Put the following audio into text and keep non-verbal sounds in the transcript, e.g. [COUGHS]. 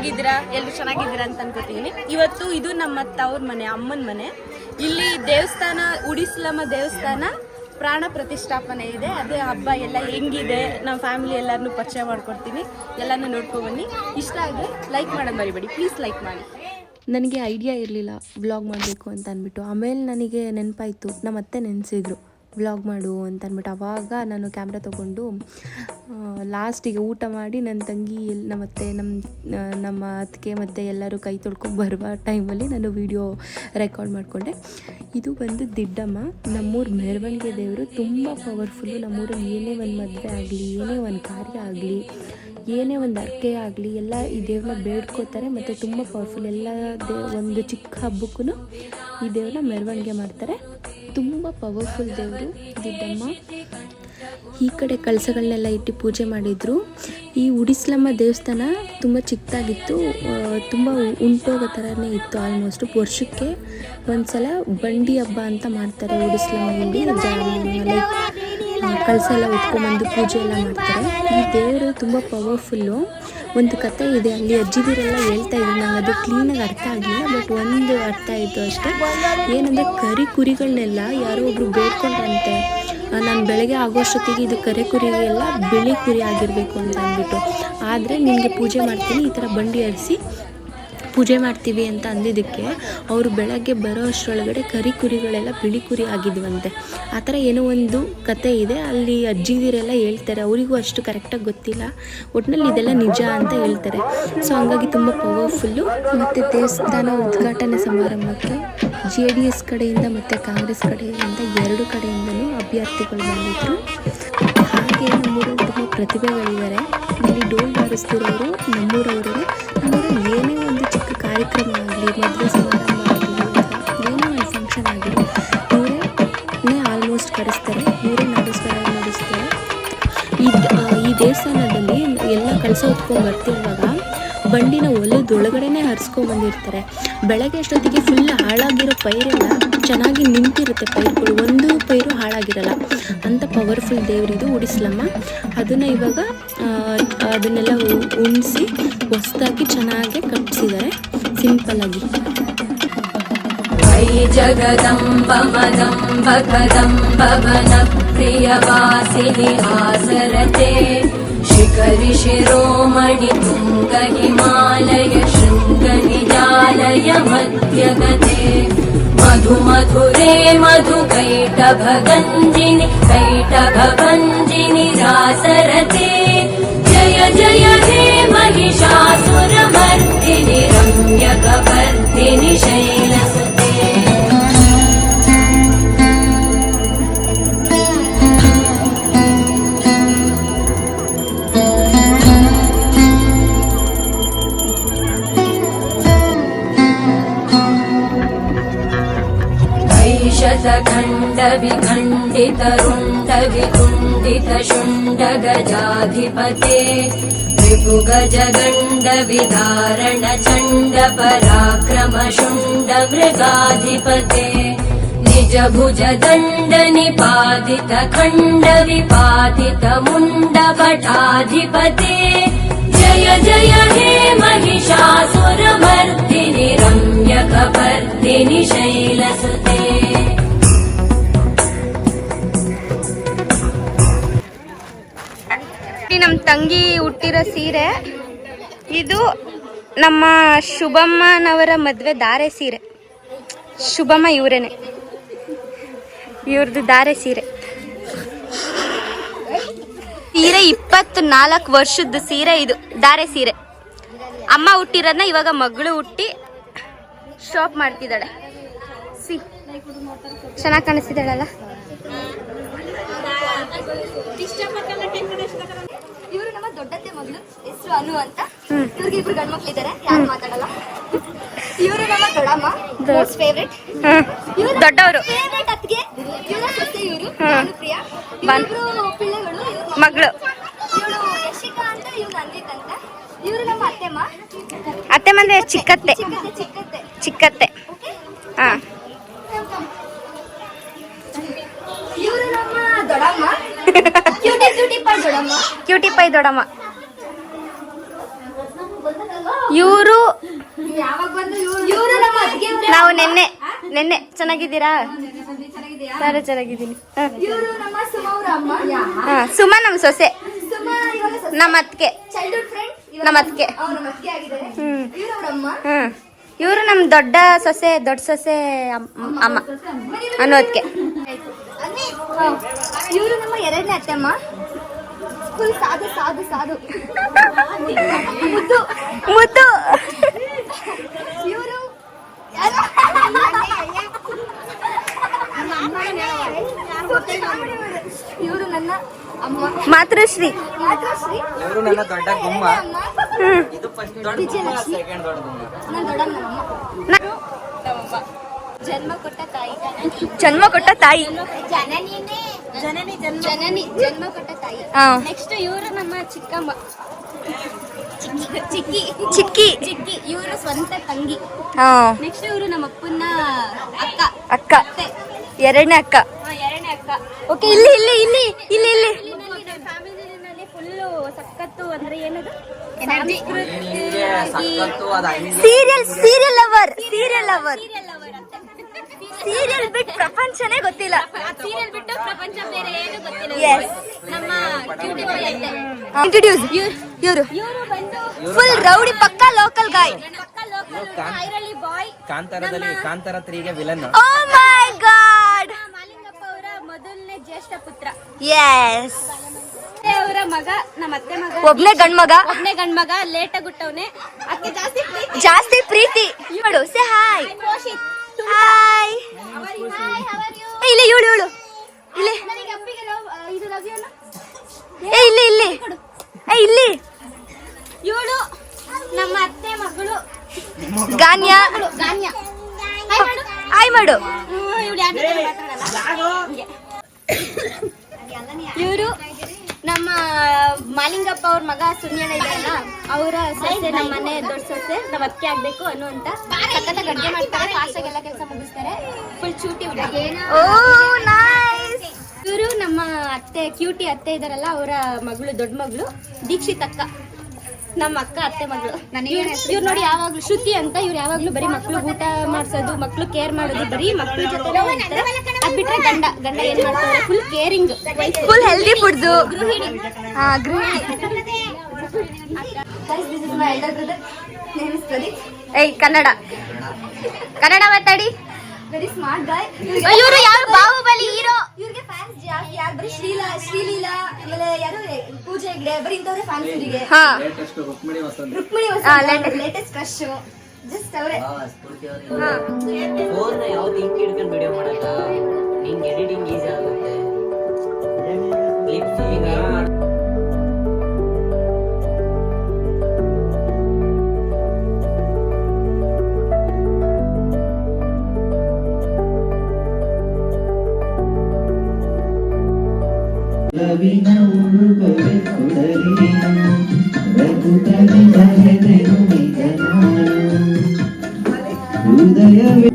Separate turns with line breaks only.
ಹೇಗಿದ್ದೀರಾ ಎಲ್ಲರೂ ಚೆನ್ನಾಗಿದ್ದೀರಾ ಅಂತ ಅನ್ಕೋತೀನಿ. ಇವತ್ತು ಇದು ನಮ್ಮ ತವ್ರ ಮನೆ, ಅಮ್ಮನ ಮನೆ. ಇಲ್ಲಿ ದೇವಸ್ಥಾನ, ಉಡಿಸ್ಲಮ್ಮ ದೇವಸ್ಥಾನ ಪ್ರಾಣ ಪ್ರತಿಷ್ಠಾಪನೆ ಇದೆ. ಅದೇ ಹಬ್ಬ ಎಲ್ಲ ಹೆಂಗಿದೆ ನಮ್ಮ ಫ್ಯಾಮಿಲಿ ಎಲ್ಲರನ್ನೂ ಪರಿಚಯ ಮಾಡ್ಕೊಡ್ತೀನಿ. ಎಲ್ಲನೂ ನೋಡ್ಕೊಬನ್ನಿ ಇಷ್ಟ ಆದರೆ ಲೈಕ್ ಮಾಡೋದು ಮರಿಬೇಡಿ. ಪ್ಲೀಸ್ ಲೈಕ್ ಮಾಡಿ.
ನನಗೆ ಐಡಿಯಾ ಇರಲಿಲ್ಲ ವ್ಲಾಗ್ ಮಾಡಬೇಕು ಅಂತ ಅಂದ್ಬಿಟ್ಟು. ಆಮೇಲೆ ನನಗೆ ನೆನಪಾಯಿತು ನಮ್ಮ ಅತ್ತೆ ನೆನೆಸಿದ್ರು. ವ್ಲಾಗ್ ಮಾಡು ಅಂತ ಅಂದ್ಬಿಟ್ಟು ಆವಾಗ ನಾನು ಕ್ಯಾಮ್ರಾ ತೊಗೊಂಡು ಲಾಸ್ಟಿಗೆ ಊಟ ಮಾಡಿ ನನ್ನ ತಂಗಿ ಎಲ್ಲಿ ನಮ್ಮ ಅತ್ತೆ ನಮ್ಮ ನಮ್ಮ ಅತ್ತಿಗೆ ಮತ್ತು ಎಲ್ಲರೂ ಕೈ ತೊಳ್ಕೊಂಡು ಬರುವ ಟೈಮಲ್ಲಿ ನಾನು ವಿಡಿಯೋ ರೆಕಾರ್ಡ್ ಮಾಡಿಕೊಂಡೆ. ಇದು ಬಂದು ದಿಡ್ಡಮ್ಮ, ನಮ್ಮೂರ ಮೆರವಣಿಗೆ ದೇವರು ತುಂಬ ಪವರ್ಫುಲ್ಲು ನಮ್ಮೂರಲ್ಲಿ ಏನೇ ಒಂದು ಮದುವೆ ಆಗಲಿ, ಏನೇ ಒಂದು ಕಾರ್ಯ ಆಗಲಿ, ಏನೇ ಒಂದು ಅರ್ಕೆ ಆಗಲಿ, ಎಲ್ಲ ಈ ದೇವ್ರನ್ನ ಬೇಡ್ಕೋತಾರೆ ಮತ್ತು ತುಂಬ ಪವರ್ಫುಲ್ ಎಲ್ಲ ದೇ, ಒಂದು ಚಿಕ್ಕ ಹಬ್ಬಕ್ಕೂ ಈ ದೇವ್ರನ್ನ ಮೆರವಣಿಗೆ ಮಾಡ್ತಾರೆ. ತುಂಬ ಪವರ್ಫುಲ್ ದೇವರು ಇದ್ದಮ್ಮ ಈ ಕಡೆ ಕಳಸಗಳನ್ನೆಲ್ಲ ಇಟ್ಟು ಪೂಜೆ ಮಾಡಿದರು. ಈ ಉಡಿಸ್ಲಮ್ಮ ದೇವಸ್ಥಾನ ತುಂಬ ಚಿಕ್ಕದಾಗಿತ್ತು. ತುಂಬ ಉಂಟೋಗೋ ಥರನೇ ಇತ್ತು ಆಲ್ಮೋಸ್ಟ್ ವರ್ಷಕ್ಕೆ. ಒಂದು ಸಲ ಬಂಡಿ ಹಬ್ಬ ಅಂತ ಮಾಡ್ತಾರೆ ಉಡಿಸ್ಲಮ್ಮಲ್ಲಿ ಲೈಕ್ ಕಳಸ ಎಲ್ಲ ಪೂಜೆ ಎಲ್ಲ ಮಾಡ್ತಾರೆ. ಈ ದೇವರು ತುಂಬ ಪವರ್ಫುಲ್ಲು ಒಂದು ಕತೆ ಇದೆ, ಅಲ್ಲಿ ಅಜ್ಜಿದಿರೆಲ್ಲ ಹೇಳ್ತಾ ಇದ್ರು, ನಂಗೆ ಅದು ಕ್ಲೀನಾಗಿ ಅರ್ಥ ಆಗಲಿಲ್ಲ ಬಟ್ ಒಂದು ಅರ್ಥ ಆಯಿತು ಅಷ್ಟೇ. ಏನಂದರೆ ಕರಿ ಕುರಿಗಳನ್ನೆಲ್ಲ ಯಾರೋ ಒಬ್ರು ಬೇಡ್ಕೊಂಡ್ರಂತೆ. ನಾನು ಬೆಳಗ್ಗೆ ಆಗೋಷ್ಟೊತ್ತಿಗೆ ಇದು ಕರೆ ಕುರಿಗೆಲ್ಲ ಬಿಳಿ ಕುರಿ ಆಗಿರಬೇಕು ಅಂತ ಅಂದ್ಬಿಟ್ಟು. ಆದರೆ ನಿಮಗೆ ಪೂಜೆ ಮಾಡ್ತೀನಿ, ಈ ಥರ ಬಂಡಿ ಹರಿಸಿ ಪೂಜೆ ಮಾಡ್ತೀವಿ ಅಂತ ಅಂದಿದ್ದಕ್ಕೆ ಅವರು ಬೆಳಗ್ಗೆ ಬರೋ ಅಷ್ಟರೊಳಗಡೆ ಕರಿ ಕುರಿಗಳೆಲ್ಲ ಬಿಳಿ ಕುರಿ ಆಗಿದ್ವಂತೆ. ಆ ಥರ ಏನೋ ಒಂದು ಕತೆ ಇದೆ. ಅಲ್ಲಿ ಅಜ್ಜಿದಿರೆಲ್ಲ ಹೇಳ್ತಾರೆ, ಅವರಿಗೂ ಅಷ್ಟು ಕರೆಕ್ಟಾಗಿ ಗೊತ್ತಿಲ್ಲ. ಒಟ್ಟಿನಲ್ಲಿ ಇದೆಲ್ಲ ನಿಜ ಅಂತ ಹೇಳ್ತಾರೆ. ಸೊ ಹಂಗಾಗಿ ತುಂಬ ಪವರ್ಫುಲ್ಲು ಮತ್ತು ದೇವಸ್ಥಾನ ಉದ್ಘಾಟನೆ ಸಮಾರಂಭಕ್ಕೆ ಜೆ ಡಿ ಎಸ್ ಕಡೆಯಿಂದ ಮತ್ತು ಕಾಂಗ್ರೆಸ್ ಕಡೆಯಿಂದ ಎರಡು ಕಡೆಯಿಂದಲೂ ಅಭ್ಯರ್ಥಿಗಳು ಬಂದಿದ್ದರು ಹಾಗೆ ನಮ್ಮೂರಲ್ಲಿ ತುಂಬ ಪ್ರತಿಭೆಗಳಿದ್ದಾರೆ. ಇಲ್ಲಿ ಡೋಲ್ ಬಾರಿಸ್ತಿರೋರು ನಮ್ಮೂರವ್ರಿಗೆ ನಮ್ಮೂರಲ್ಲಿ ಏನೇ ಕಾರ್ಯಕ್ರಮ ಆಗಲಿ ಮದುವೆ ಸಮಾರಂಭ ಆಗಲಿ ಏನೋ ಒಂದು ಫಂಕ್ಷನ್ ಆಗಲಿ ಇವರೇ ಆಲ್ಮೋಸ್ಟ್ ಕರೆಸ್ತಾರೆ ಇವರೇ ನಡೆಸ್ತಾರೆ ನಡೆಸ್ತಾರೆ. ಈ ಈ ದೇವಸ್ಥಾನದಲ್ಲಿ ಎಲ್ಲ ಕಳಸ ಹೊತ್ಕೊಂಡು ಬರ್ತಿರುವಾಗ ಬಂಡಿನ ಹೊಲದೊಳಗಡೆನೆ ಹರಿಸ್ಕೊಂಡ್ಬಂದಿರ್ತಾರೆ ಬೆಳಗ್ಗೆ ಅಷ್ಟೊತ್ತಿಗೆ ಫುಲ್ ಹಾಳಾಗಿರೋ ಪೈರೆಲ್ಲ ಚೆನ್ನಾಗಿ ನಿಂತಿರುತ್ತೆ ಪೈರುಗಳು. ಒಂದು ಪೈರು ಹಾಳಾಗಿರಲ್ಲ. ಅಂಥ ಪವರ್ಫುಲ್ ದೇವರಿದು ಉಡಿಸ್ಲಮ್ಮ. ಅದನ್ನು ಇವಾಗ ಅದನ್ನೆಲ್ಲ ಉಣಿಸಿ, ಹೊಸದಾಗಿ ಚೆನ್ನಾಗಿ ಕಟ್ಟಿಸಿದ್ದಾರೆ
చింతలది प्रियवासिनि आसरते शिखरि शिरोमणि तुङ्गहिमालय शृङ्गनिजालय मध्यगते मधु मधुरे मधुकैटभगञ्जिनि कैटभञ्जिनि रासरते जय जय हे महिषा शतखण्डविखण्डितरुण्डवितुण्डित गजाधिपते रिपुगजगण्ड विदारण चण्ड पराक्रम शुण्ड मृगाधिपते निज भुज दण्ड निपातित खण्ड विपातित मुण्ड भटाधिपते जय जय हे महिषासुरमर्दिनि रम्यकपर्दिनि शैलसुते
ನಮ್ಮ ತಂಗಿ ಹುಟ್ಟಿರೋ ಸೀರೆ. ಇದು ನಮ್ಮ ಶುಭಮ್ಮನವರ ಮದುವೆ ದಾರೆ ಸೀರೆ. ಶುಭಮ್ಮ ಇವರೇನೆ. ಇವ್ರದ್ದು ದಾರೆ ಸೀರೆ. ಸೀರೆ ಇಪ್ಪತ್ತು ನಾಲ್ಕು ವರ್ಷದ ಸೀರೆ ಇದು, ದಾರೆ ಸೀರೆ. ಅಮ್ಮ ಹುಟ್ಟಿರೋದನ್ನ ಇವಾಗ ಮಗಳು ಹುಟ್ಟಿ ಶಾಪ್ ಮಾಡ್ತಿದ್ದಾಳೆ. ಸಿ, ಚೆನ್ನಾಗಿ ಕಾಣಿಸ್ತಿದ್ದಾಳಲ್ಲ?
ದೊಡ್ಡತ್ತೆ ಮಗಳು ಹೆಸರು ಅನು ಅಂತ. ಇವ್ರಿಗೆ ಇಬ್ರು ಗಂಡು ಮಕ್ಳಿದ್ದಾರೆ ಯಾರು ಮಾತಾಡಲ್ಲ. ಇವರು ನಮ್ಮ ದೊಡ್ಡಮ್ಮ ಮೋಸ್ಟ್ ಫೇವ್ರೆಟ್
ಇವರು ದೊಡ್ಡವರು.
ಫೇವ್ರೆಟ್ ಅತ್ತಿಗೆ ಇವರ ಸೊಸೆ ಇವರು
ನಾನು
ಪ್ರಿಯಾ. ಇವರು ಪಿಳ್ಳೆಗಳು
ಮಗಳು.
ಇವಳು ಯಶಿಕಾ ಅಂತ ಇವ್ರು ಅಂದಿತ್ ಅಂತ ಇವರು ನಮ್ಮ ಅತ್ತೆಮ್ಮ.
ಅತ್ತೆ ಮಂದೆ ಚಿಕ್ಕತ್ತೆ
ಚಿಕ್ಕತ್ತೆ. ಚಿಕ್ಕತ್ತೆ
ಹಾ.
ಇವರು ನಮ್ಮ ದೊಡ್ಡಮ್ಮ. ಕ್ಯೂಟಿ
ಪೈ ದೊಡಮ್ಮ ಇವರು
ಇವರು ನಮ್ಮ ಅತ್ತಿಗೆ
ನಾವು ನೆನ್ನೆ ನೆನ್ನೆ ಚೆನ್ನಾಗಿದ್ದೀರಾ? ಸರಿ ಚೆನ್ನಾಗಿದ್ದೀನಿ. ಹ.
ಇವರು ನಮ್ಮ ಸುಮ ಅವ್ರ ಅಮ್ಮ.
ಹ, ಸುಮಾ ನಮ್ಮ ಸೊಸೆ. ನಮ್ಮ ಅತ್ತಿಗೆ.
ಚೈಲ್ಡ್ಹುಡ್ ಫ್ರೆಂಡ್
ನಮ್ಮ ಅತ್ತಿಗೆ.
ಅವ್ರ ನಮ್ಮ ಅತ್ತಿಗೆ ಆಗಿದ್ದಾರೆ.
ಹ್ಮ್. ಹ್ಮ್ ಇವರು ನಮ್ಮ ದೊಡ್ಡ ಸೊಸೆ ದೊಡ್ಡ ಸೊಸೆ ಅಮ್- ಅಮ್ಮ. ಅನ್ನೋದಕ್ಕೆ
ಇವರು ನಮ್ಮ ಎರಡನೇ ಅತ್ತೆಮ್ಮ. ಫುಲ್ ಸಾಧು ಸಾಧು ಸಾಧು. ಮುದ್ದು.
ಮುದ್ದು.
ಇವರು ಇವರು ನನ್ನ ಅಮ್ಮ.
ಮಾತೃಶ್ರೀ.
ಮಾತೃಶ್ರೀ.
ಇವರು ನನ್ನ ದೊಡ್ಡ ಗುಮ್ಮ. ಇದು ಫಸ್ಟ್ ದೊಡ್ಡ ಗುಮ್ಮ ಸೆಕೆಂಡ್ ದೊಡ್ಡ ಗುಮ್ಮ.
ನನ್ನ ದೊಡ್ಡಮ್ಮ ನಮ್ಮಮ್ಮ ಜನ್ಮ ಕೊಟ್ಟ ತಾಯಿ
ಜನ್ಮ ಕೊಟ್ಟ ತಾಯಿ.
ಜನನಿನೇ ಜನನಿ ಜನ್ಮ. ಜನನಿ ಜನ್ಮ ಕೊಟ್ಟ ತಾಯಿ. ನೆಕ್ಸ್ಟ್ ಇವರು ನಮ್ಮ ಚಿಕ್ಕಮ್ಮ ಚಿಕ್ಕಿ
ಚಿಕ್ಕಿ.
ಚಿಕ್ಕಿ ಇವರು ಸ್ವಂತ ತಂಗಿ.
ಹಾ
ನೆಕ್ಸ್ಟ್ ಇವರು ನಮ್ಮ ಅಪ್ಪನ ಅಕ್ಕ.
ಅಕ್ಕ. ಎರಡನೇ ಅಕ್ಕ.
ಹಾ, ಎರಡನೇ ಅಕ್ಕ.
ಓಕೆ ಇಲ್ಲಿ ಇಲ್ಲಿ ಇಲ್ಲಿ ಇಲ್ಲಿ ಇಲ್ಲಿ.
ಫ್ಯಾಮಿಲಿನಲ್ಲಿ ಫುಲ್ಲು ಸಕ್ಕತ್ತು ಅಂದ್ರೆ ಏನದು?
ನಿಂಗೆ ಸಕ್ಕತ್ತು ಅದು.
Serial serial lover serial lover serial ಬಿಟ್ಟು ಪ್ರಪಂಚನೇ ಗೊತ್ತಿಲ್ಲ.
ಸೀರಿಯಲ್ ಬಿಟ್ಟು ಪ್ರಪಂಚ ಬೇರೆ ಏನು ಗೊತ್ತಿಲ್ಲ.
Yes.
ನಮ್ಮ
ಇಂಟ್ರೊಡ್ಯೂಸ್ ಇವರು
ಇವರು. ಬಂದು
ಫುಲ್ ರೌಡಿ ಪಕ್ಕ ಲೋಕಲ್ ಗಾಯ್
ಪಕ್ಕ ಲೋಕಲ್
ಕಾನ್-
ಐರಳ್ಳಿ ಬಾಯ್
ಕಾಂತಾರದಲ್ಲಿ ಕಾಂತಾರ ತ್ರೀಗೆ villain
oh my god
Malingappa ಅವರ ಮೊದಲನೇ ಜ್ಯೇಷ್ಠ ಪುತ್ರ.
ಎಸ್
ಅವರ ಮಗ ನಮ್ಮ ಅತ್ತೆ ಮಗ.
ಒಬ್ನೇ ಗಂಡ್ ಮಗ.
ಒಬ್ನೇ ಗಂಡ್ ಮಗ ಲೇಟ್ ಗುಟ್ಟವನೆ. ಅಕ್ಕೆ ಜಾಸ್ತಿ ಪ್ರೀತಿ.
ಜಾಸ್ತಿ ಪ್ರೀತಿ. ನೋಡು ಸೆ ಹಾಯ್ ಹಾಯ್ ಇಲ್ಲಿ ಇವಳು ಇವಳು ಇಲ್ಲಿ. ಏ ಇಲ್ಲಿ ಇಲ್ಲಿ. ಏ ಇಲ್ಲಿ.
ಇವಳು ನಮ್ಮ ಅತ್ತೆ ಮಗಳು.
ಗಾನ್ಯ.
ಗಾನ್ಯ. ಹಾಯ್ ಮಾಡು. ಇವರು [COUGHS] ನಮ್ಮ ಮಾಲಿಂಗಪ್ಪ ಅವ್ರ ಮಗ ಸುನಿಯಣ್ಣ ಇದೆಯಲ್ಲ ಅವರ ಸೊಸೆ ನಮ್ಮ ಮನೆ ದೊಡ್ಡ ಸೊಸೆ ನಮ್ಮ ಅತ್ತೆ ಆಗ್ಬೇಕು ಅನ್ನುವಂತ ಸಖತ್ತಾಗಿ ಗಡ್ಡೆ ಮಾಡ್ತಾರೆ ಫಾಸ್ಟ್ ಆಗಿ ಎಲ್ಲ ಕೆಲಸ ಮುಗಿಸ್ತಾರೆ ಫುಲ್ ಚೂಟಿ ಇವರು ನಮ್ಮ ಅತ್ತೆ ಕ್ಯೂಟಿ ಅತ್ತೆ ಇದಾರಲ್ಲ ಅವರ ಮಗಳು ದೊಡ್ಡ ಮಗಳು ದೀಕ್ಷಿತ್ ಅಕ್ಕ. ನಮ್ಮ ಅಕ್ಕ ಅತ್ತೆ ಮಗಳು. ಇವ್ರು ನೋಡಿ ಯಾವಾಗ್ಲೂ ಶ್ರುತಿ ಅಂತ ಇವ್ರು ಯಾವಾಗ್ಲೂ ಬರೀ ಮಕ್ಳು ಊಟ ಮಾಡ್ಸೋದು ಮಕ್ಳು ಕೇರ್ ಮಾಡೋದು ಬರೀ ಮಕ್ಳ ಜೊತೆ ಅದ್ ಬಿಟ್ರೆ ಗಂಡ ಗಂಡ ಏನ್ ಮಾಡ್ತಾರೆ full caring
full healthy foods
ಗೃಹಿಣಿ.
ಹಾ ಗೃಹಿಣಿ. ಏಯ್ ಕನ್ನಡ. ಕನ್ನಡ ಮಾತಾಡಿ.
ವೆರಿ ಸ್ಮಾರ್ಟ್ ಗಾಯ್
ಇವರು ಯಾರು ಬಾಹುಬಲಿ ಹೀರೋ?
ಇವ್ರಿಗೆ ಫ್ಯಾನ್ಸ್ ಜಾಸ್ತಿ. ಯಾರು ಬರೀ ಶ್ರೀಲಾ ಶ್ರೀಲೀಲಾ ಆಮೇಲೆ ಯಾರು ಪೂಜೆ ಹೆಗ್ಡೆ ಬರೀ ಇಂಥವ್ರೆ ಫ್ಯಾನ್ಸ್ ಇವರಿಗೆ.
Rukmini Vasanth.
Latest crush just ಅವರೇ.
ಫೋನ್ ಯಾವ್ದು ಹಿಂಗ್ ಹಿಡ್ಕೊಂಡು ವಿಡಿಯೋ ಮಾಡಲ್ಲ?
హృదయ